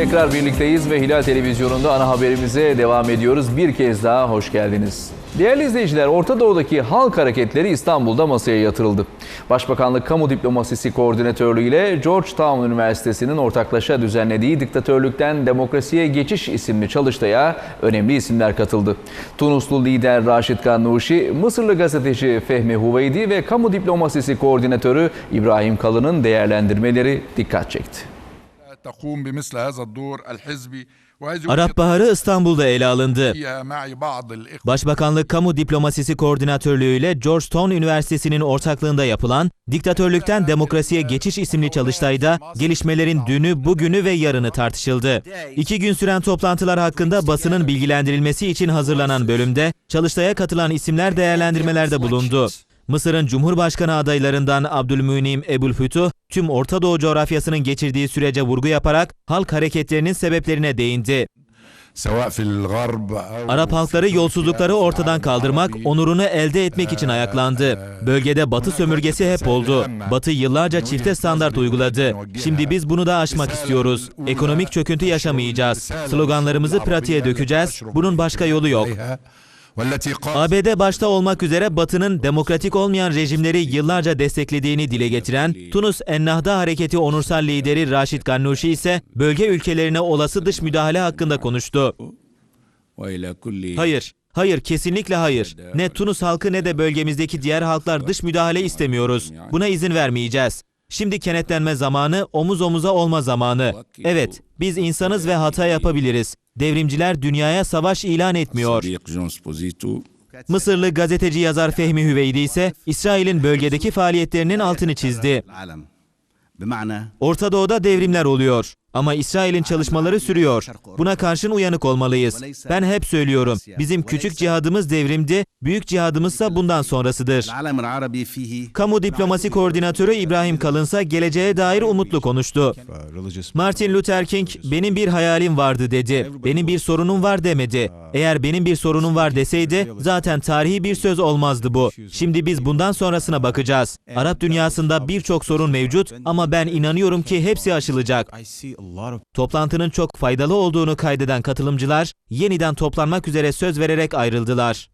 Tekrar birlikteyiz ve Hilal Televizyonu'nda ana haberimize devam ediyoruz. Bir kez daha hoş geldiniz. Değerli izleyiciler, Orta Doğu'daki halk hareketleri İstanbul'da masaya yatırıldı. Başbakanlık Kamu Diplomasisi Koordinatörlüğü ile Georgetown Üniversitesi'nin ortaklaşa düzenlediği Diktatörlükten Demokrasiye Geçiş isimli çalıştaya önemli isimler katıldı. Tunuslu lider Raşit Gannuşi, Mısırlı gazeteci Fehmi Huveydi ve Kamu Diplomasisi Koordinatörü İbrahim Kalın'ın değerlendirmeleri dikkat çekti. Arap Baharı İstanbul'da ele alındı. Başbakanlık Kamu Diplomasisi Koordinatörlüğü ile Georgetown Üniversitesi'nin ortaklığında yapılan Diktatörlükten Demokrasiye Geçiş isimli çalıştayda gelişmelerin dünü, bugünü ve yarını tartışıldı. İki gün süren toplantılar hakkında basının bilgilendirilmesi için hazırlanan bölümde çalıştaya katılan isimler değerlendirmelerde bulundu. Mısır'ın Cumhurbaşkanı adaylarından Abdülmünim Ebu'l-Fütuh, tüm Orta Doğu coğrafyasının geçirdiği sürece vurgu yaparak halk hareketlerinin sebeplerine değindi. Arap halkları yolsuzlukları ortadan kaldırmak, onurunu elde etmek için ayaklandı. Bölgede batı sömürgesi hep oldu. Batı yıllarca çifte standart uyguladı. Şimdi biz bunu da aşmak istiyoruz. Ekonomik çöküntü yaşamayacağız. Sloganlarımızı pratiğe dökeceğiz. Bunun başka yolu yok. ABD başta olmak üzere Batı'nın demokratik olmayan rejimleri yıllarca desteklediğini dile getiren Tunus Ennahda Hareketi onursal lideri Raşid Gannuşi ise bölge ülkelerine olası dış müdahale hakkında konuştu. Hayır, hayır kesinlikle hayır. Ne Tunus halkı ne de bölgemizdeki diğer halklar dış müdahale istemiyoruz. Buna izin vermeyeceğiz. Şimdi kenetlenme zamanı, omuz omuza olma zamanı. Evet, biz insanız ve hata yapabiliriz. Devrimciler dünyaya savaş ilan etmiyor. Mısırlı gazeteci yazar Fehmi Hüveydi ise İsrail'in bölgedeki faaliyetlerinin altını çizdi. Orta Doğu'da devrimler oluyor ama İsrail'in çalışmaları sürüyor. Buna karşın uyanık olmalıyız. Ben hep söylüyorum, bizim küçük cihadımız devrimdi Büyük cihadımızsa bundan sonrasıdır. Kamu diplomasi koordinatörü İbrahim Kalınsa geleceğe dair umutlu konuştu. Martin Luther King benim bir hayalim vardı dedi. Benim bir sorunum var demedi. Eğer benim bir sorunum var deseydi zaten tarihi bir söz olmazdı bu. Şimdi biz bundan sonrasına bakacağız. Arap dünyasında birçok sorun mevcut ama ben inanıyorum ki hepsi aşılacak. Toplantının çok faydalı olduğunu kaydeden katılımcılar yeniden toplanmak üzere söz vererek ayrıldılar.